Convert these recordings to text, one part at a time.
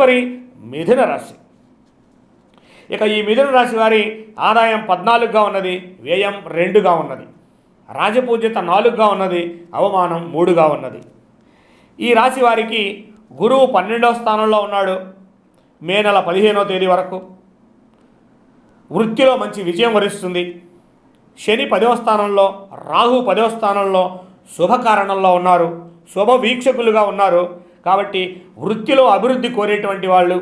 మరి మిథున రాశి. ఇక ఈ మిథున రాశి వారి ఆదాయం పద్నాలుగుగా ఉన్నది వ్యయం రెండుగా ఉన్నది. రాజపూజ్యత నాలుగుగా ఉన్నది అవమానం మూడుగా ఉన్నది. ఈ రాశి వారికి గురువు పన్నెండవ స్థానంలో ఉన్నాడు మే నెల పదిహేనో తేదీ వరకు. వృత్తిలో మంచి విజయం వరిస్తుంది. శని పదవ స్థానంలో రాహు పదవ స్థానంలో శుభకారణంలో ఉన్నారు శుభ వీక్షకులుగా ఉన్నారు. కాబట్టి వృత్తిలో అభివృద్ధి కోరేటువంటి వాళ్ళు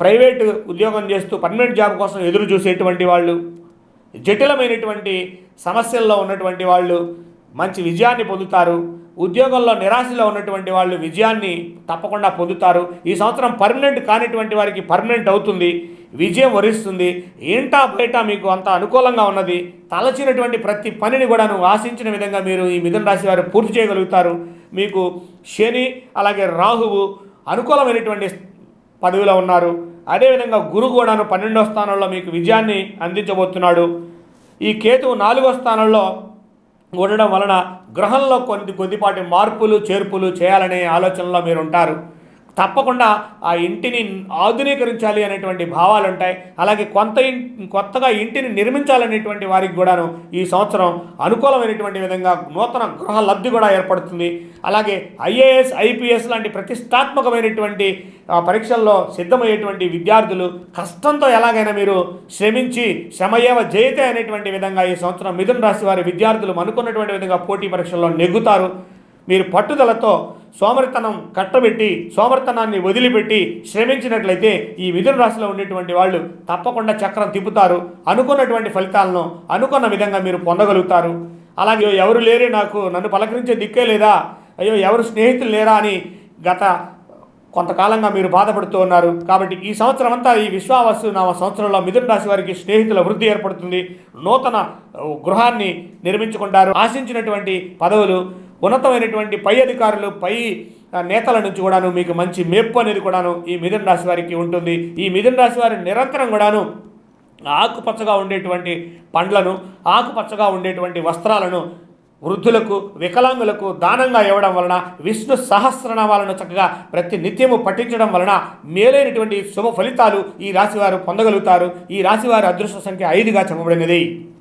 ప్రైవేటు ఉద్యోగం చేస్తూ పర్మనెంట్ జాబ్ కోసం ఎదురు చూసేటువంటి వాళ్ళు జటిలమైనటువంటి సమస్యల్లో ఉన్నటువంటి వాళ్ళు మంచి విజయాన్ని పొందుతారు ఉద్యోగంలో నిరాశలో ఉన్నటువంటి వాళ్ళు విజయాన్ని తప్పకుండా పొందుతారు. ఈ సంవత్సరం పర్మనెంట్ కానిటువంటి వారికి పర్మనెంట్ అవుతుంది. విజయం వరిస్తుంది. ఏంటా బయట మీకు అంత అనుకూలంగా ఉన్నది? తలచినటువంటి ప్రతి పనిని కూడాను ఆశించిన విధంగా మీరు ఈ మిథున రాశి వారు పూర్తి చేయగలుగుతారు. మీకు శని అలాగే రాహువు అనుకూలమైనటువంటి పదవిలో ఉన్నారు. అదేవిధంగా గురువు కూడాను పన్నెండో స్థానంలో మీకు విజయాన్ని అందించబోతున్నాడు. ఈ కేతువు నాలుగో స్థానంలో ఉండడం వలన గ్రహంలో కొన్ని కొద్దిపాటి మార్పులు చేర్పులు చేయాలనే ఆలోచనలో మీరు ఉంటారు తప్పకుండా ఆ ఇంటిని ఆధునీకరించాలి అనేటువంటి భావాలు ఉంటాయి. అలాగే కొంత కొత్తగా ఇంటిని నిర్మించాలనేటువంటి వారికి కూడాను ఈ సంవత్సరం అనుకూలమైనటువంటి విధంగా నూతన గృహ లబ్ధి కూడా ఏర్పడుతుంది. అలాగే ఐఏఎస్ ఐపీఎస్ లాంటి ప్రతిష్టాత్మకమైనటువంటి పరీక్షల్లో సిద్ధమయ్యేటువంటి విద్యార్థులు కష్టంతో ఎలాగైనా మీరు శ్రమించి శ్రమయేవ జయతే అనేటువంటి విధంగా ఈ సంవత్సరం మిథున రాశి వారి విద్యార్థులు అనుకున్నటువంటి విధంగా పోటీ పరీక్షల్లో నెగ్గుతారు. మీరు పట్టుదలతో సోమరితనం కట్టబెట్టి సోమరితనాన్ని వదిలిపెట్టి శ్రమించినట్లయితే ఈ మిథున రాశిలో ఉండేటువంటి వాళ్ళు తప్పకుండా చక్రం తిప్పుతారు. అనుకున్నటువంటి ఫలితాలను అనుకున్న విధంగా మీరు పొందగలుగుతారు. అలాగే ఎవరు లేరే నాకు నన్ను పలకరించే దిక్కే లేదా? అయ్యో ఎవరు స్నేహితులు లేరా అని గత కొంతకాలంగా మీరు బాధపడుతూ ఉన్నారు. కాబట్టి ఈ సంవత్సరం అంతా ఈ విశ్వావసు నామ సంవత్సరంలో మిథున రాశి వారికి స్నేహితుల వృద్ధి ఏర్పడుతుంది. నూతన గృహాన్ని నిర్మించుకుంటారు. ఆశించినటువంటి పదవులు ఉన్నతమైనటువంటి పై అధికారులు పై నేతల నుంచి కూడాను మీకు మంచి మెప్పు అనేది కూడాను ఈ మిథున రాశి వారికి ఉంటుంది. ఈ మిథున రాశి వారి నిరంతరం కూడాను ఆకుపచ్చగా ఉండేటువంటి పండ్లను ఆకుపచ్చగా ఉండేటువంటి వస్త్రాలను వృద్ధులకు వికలాంగులకు దానంగా ఇవ్వడం వలన విష్ణు సహస్రనామాలను చక్కగా ప్రతి నిత్యము పఠించడం వలన మేలైనటువంటి శుభ ఫలితాలు ఈ రాశివారు పొందగలుగుతారు. ఈ రాశివారి అదృష్ట సంఖ్య ఐదుగా చెప్పబడినది.